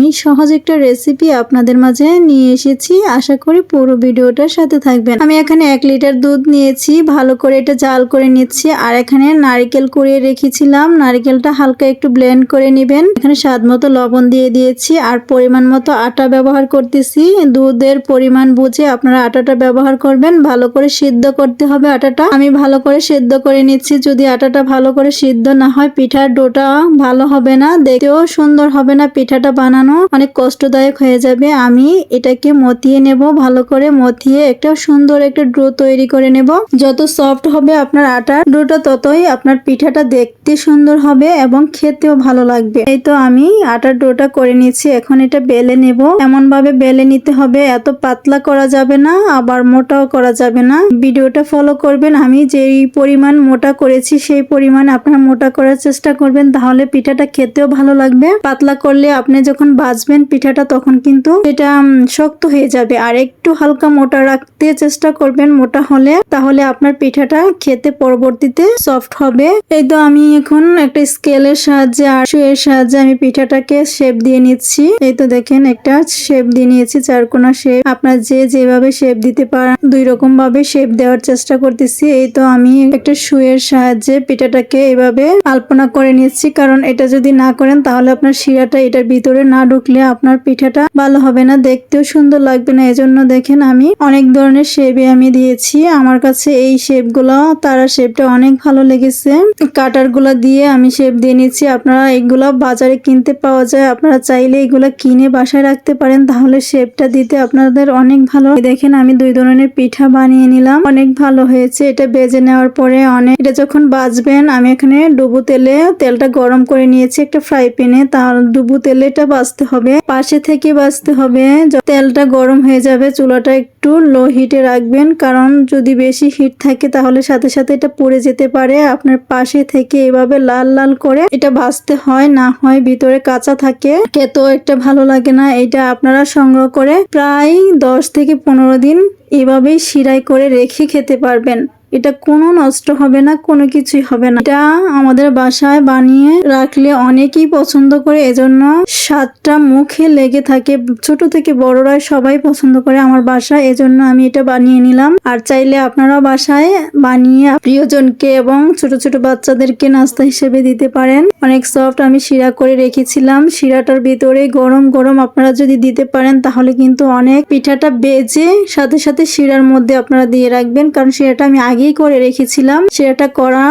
আমি সহজ একটা রেসিপি আপনাদের মাঝে নিয়ে এসেছি। আশা করি পুরো ভিডিওটার সাথে থাকবেন। আমি এখানে এক লিটার দুধ নিয়েছি, ভালো করে এটা জাল করে নিচ্ছি, আর এখানে নারকেল কুড়িয়ে রেখেছিলাম। নারকেলটা হালকা একটু ব্লেন্ড করে নেবেন। এখানে স্বাদ মতো লবণ দিয়ে দিয়েছি, আর পরিমাণ মতো আটা ব্যবহার করতেছি। দুধের পরিমাণ বুঝে আপনারা আটাটা ব্যবহার করবেন। ভালো করে সিদ্ধ করতে হবে আটাটা। আমি ভালো করে সিদ্ধ করে নিচ্ছি। যদি আটাটা ভালো করে সিদ্ধ না হয়, পিঠার ডোটা ভালো হবে না, দেখতেও সুন্দর হবে না। পিঠাটা বানানো অনেক কষ্টদায়ক হয়ে যাবে। আমি এটাকে মতিয়ে নেব, ভালো করে মতিয়ে একটা সুন্দর একটা ড্রো তৈরি করে নেব। যত সফট হবে আপনার আটার ডোটা, ততই আপনার পিঠাটা দেখতে সুন্দর হবে এবং খেতেও ভালো লাগবে। এই তো আমি আটার ডোটা করে নিচ্ছি এখন এটা বেলে নেব। এমন ভাবে বেলে নিতে হবে, এত পাতলা করা যাবে না, আবার মোটাও করা যাবে না। ভিডিওটা ফলো করবেন, আমি যেই পরিমাণ মোটা করেছি সেই পরিমাণ আপনার মোটা করার চেষ্টা করবেন, তাহলে পিঠাটা খেতেও ভালো লাগবে। পাতলা করলে আপনি যখন ভাজবেন পিঠাটা, তখন কিন্তু এটা শক্ত হয়ে যাবে। আর একটু হালকা মোটা রাখতে চেষ্টা করবেন মোটা হলে, তাহলে আপনার পিঠাটা খেতে পরবর্তীতে সফট হবে। এই তো আমি এখন একটা স্কেলের সাহায্যে আর সুয়ের সাহায্যে আমি পিঠাটাকে শেপ দিয়ে নিচ্ছি। এই তো দেখেন একটা শেপ দিয়ে নিয়েছি চারকোনা শেপ আপনার যে যেভাবে শেপ দিতে পারেন, দুই রকম ভাবে শেপ দেওয়ার চেষ্টা করতেছি। এই তো আমি একটা সুয়ের সাহায্যে পিঠাটাকে এভাবে আলপনা করে নিচ্ছি। কারণ এটা যদি না করেন, তাহলে আপনার শিরাটা এটার ভিতরে না ঢুকলে আপনার পিঠাটা ভালো হবে না। দেখতেও সুন্দর লাগবে না। এজন্য দেখেন আমি অনেক ধরনের শেপে আমি দিয়েছি। আমার কাছে এই শেপগুলো তারা শেপটা অনেক ভালো লেগেছে। কাটারগুলা দিয়ে আমি শেপ দিয়ে নিচ্ছি। আপনারা এগুলা বাজারে কিনতে পাওয়া যায়। আপনারা চাইলে এগুলা কিনে বাসায় রাখতে পারেন। তাহলে শেপটা দিতে আপনাদের অনেক ভালো। দেখেন আমি দুই ধরনের পিঠা বানিয়ে নিলাম। অনেক ভালো হয়েছে। এটা বেজে নেওয়ার পরে অনেক এটা যখন বাজবেন, আমি এখানে ডুবু তেলে তেলটা গরম করে নিয়েছি একটা ফ্রাই প্যানে তার ডুবু তেলে এটা বাজতে হবে, পাশে থেকে বাজতে হবে। তেলটা গরম হয়ে যাবে, চুলাটা একটু লো হিটে রাখবেন, কারণ যদি বেশি হিট থাকে তাহলে সাথে সাথে এটা পুড়ে যেতে পারে। আপনার পাশে থেকে এভাবে লাল লাল করে এটা ভাজতে হয়, না হয় ভিতরে কাঁচা থাকে। খেতেও একটা ভালো লাগে না, এটা আপনারা সংগ্রহ করে প্রায় দশ থেকে পনেরো দিন এভাবেই সিরাই করে রেখে খেতে পারবেন। এটা কোনো নষ্ট হবে না, কোনো কিছুই হবে না। এটা আমাদের বাসায় বানিয়ে রাখলে অনেকেই পছন্দ করে, এজন্য স্বাদটা মুখে লেগে থাকে। ছোট থেকে বড়রা সবাই পছন্দ করে আমার বাসায়, এজন্য আমি এটা বানিয়ে নিলাম। আর চাইলে আপনারা বাসায় বানিয়ে প্রিয়জনকে এবং ছোট ছোট বাচ্চাদেরকে নাস্তা হিসেবে দিতে পারেন। অনেক সফট আমি শিরা করে রেখেছিলাম। শিরাটার ভিতরে গরম গরম আপনারা যদি দিতে পারেন, তাহলে কিন্তু অনেক পিঠাটা বেজে সাথে সাথে শিরার মধ্যে আপনারা দিয়ে রাখবেন। কারণ শিরাটা আমি আগেই করে রেখেছিলাম। শিরাটা করা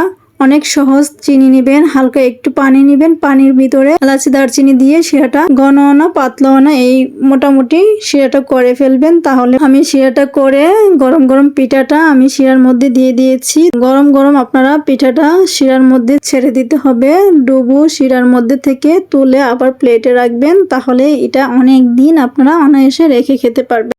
অনেক সহজ। চিনি নিবেন, হালকা একটু পানি নিবেন, পানির ভিতরে এলাচি দারচিনি দিয়ে শিরাটা ঘন না পাতলা না, এই মোটামুটি শিরাটা করে ফেলবেন। তাহলে আমি শিরাটা করে গরম গরম পিঠাটা আমি শিরার মধ্যে দিয়ে দিয়েছি। গরম গরম আপনারা পিঠাটা শিরার মধ্যে ছেড়ে দিতে হবে। ডুবু শিরার মধ্যে থেকে তুলে আবার প্লেটে রাখবেন। তাহলে এটা অনেক দিন আপনারা অনায়াসে রেখে খেতে পারবেন।